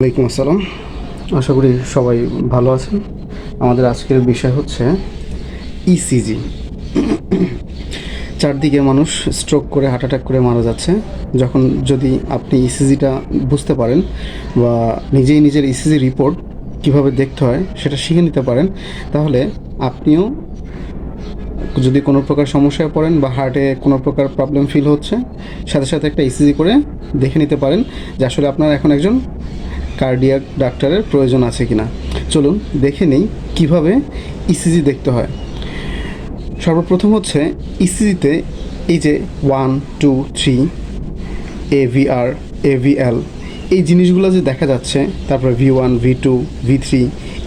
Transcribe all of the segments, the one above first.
ওয়ালাইকুম আসসালাম। আশা করি সবাই ভালো আছেন। আমাদের আজকের বিষয় হচ্ছে ইসিজি চারদিকে মানুষ স্ট্রোক করে হার্ট অ্যাটাক করে মারা যাচ্ছে। যখন যদি আপনি ইসিজিটা বুঝতে পারেন বা নিজেই নিজের ইসিজি রিপোর্ট কীভাবে দেখতে হয় সেটা শিখে নিতে পারেন, তাহলে আপনিও যদি কোনো প্রকার সমস্যায় পড়েন বা হার্টে কোনো প্রকার প্রবলেম ফিল হচ্ছে, সাথে সাথে একটা ইসিজি করে দেখে নিতে পারেন যে আসলে আপনার এখন একজন কার্ডিয়াক ডাক্তারের প্রয়োজন আছে কিনা। চলুন দেখে নেই কীভাবে ইসিজি দেখতে হয়। সর্বপ্রথম হচ্ছে ইসিজিতে এই যে one two three AVR AVL এই জিনিসগুলো যে দেখা যাচ্ছে, তারপরে V one V two V three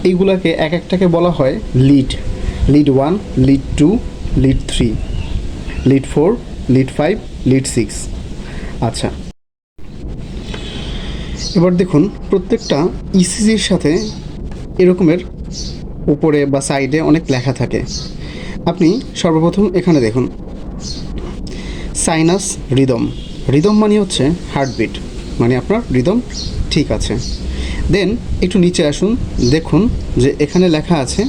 এইগুলোকে এক একটাকে বলা হয় lead lead one lead two lead three lead four lead five lead six আচ্ছা এবার দেখুন, প্রত্যেকটা ইসিজির সাথে এরকমের উপরে বা সাইডে অনেক লেখা থাকে। আপনি সর্বপ্রথম এখানে দেখুন সাইনাস রিদম রিদম মানে হচ্ছে হার্টবিট মানে আপনার রিদম ঠিক আছে। দেন একটু নিচে আসুন, দেখুন যে এখানে লেখা আছে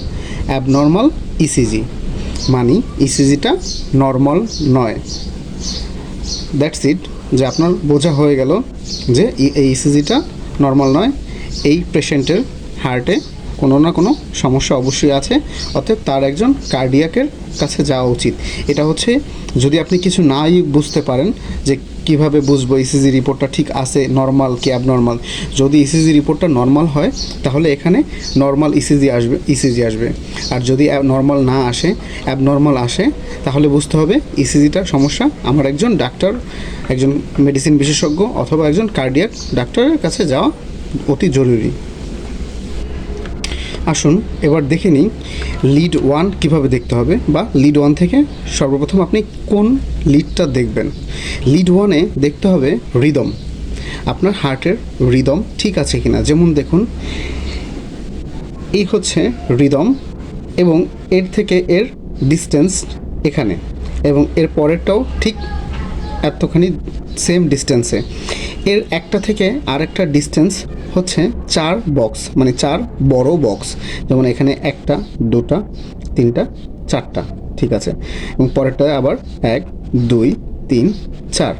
অ্যাবনর্মাল ইসিজি মানে ইসিজিটা নর্মাল নয়। দ্যাটস ইট যে আপনার বোঝা হয়ে গেল যে এই ইসিজিটা নর্মাল নয় এই পেশেন্টের হার্টে কোনো না কোনো সমস্যা অবশ্যই আছে। অতএব তার একজন কার্ডিয়াকের কাছে যাওয়া উচিত। এটা হচ্ছে যদি আপনি কিছু নাই বুঝতে পারেন যে কীভাবে বুঝব ইসিজি রিপোর্টটা ঠিক আছে নর্মাল কি অ্যাবনর্মাল যদি ইসিজি রিপোর্টটা নর্মাল হয়, তাহলে এখানে নর্মাল ইসিজি আসবে ইসিজি আসবে। আর যদি নর্মাল না আসে অ্যাবনর্মাল আসে, তাহলে বুঝতে হবে ইসিজিটার সমস্যা আমার একজন ডাক্তার, একজন মেডিসিন বিশেষজ্ঞ অথবা একজন কার্ডিয়াক ডাক্তারের কাছে যাওয়া অতি জরুরি। আসুন, এবার দেখে নিই লিড ওয়ান কীভাবে দেখতে হবে বা লিড ওয়ান থেকে সর্বপ্রথম আপনি কোন লিডটা দেখবেন। লিড ওয়ানে দেখতে হবে রিদম আপনার হার্টের রিদম ঠিক আছে কিনা? যেমন দেখুন, এই হচ্ছে রিদম এবং এর থেকে এর ডিস্টেন্স এখানে এবং এর পরেরটাও ঠিক এতখানি সেম ডিস্টেন্সে এর একটা থেকে আরেকটা ডিস্টেন্স হচ্ছে চার বক্স মানে চার বড় বক্স যেমন এখানে একটা, দুটা, তিনটা, চারটা, ঠিক আছে? এবং পরেরটা আবার এক, দুই, তিন, চার।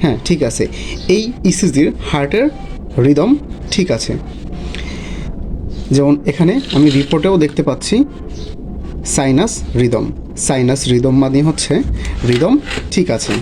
হ্যাঁ ঠিক আছে। এই ইসিজির হার্টের রিদম ঠিক আছে। যেমন এখানে আমি রিপোর্টেও দেখতে পাচ্ছি সাইনাস রিদম। সাইনাস রিদম মানে হচ্ছে রিদম ঠিক আছে।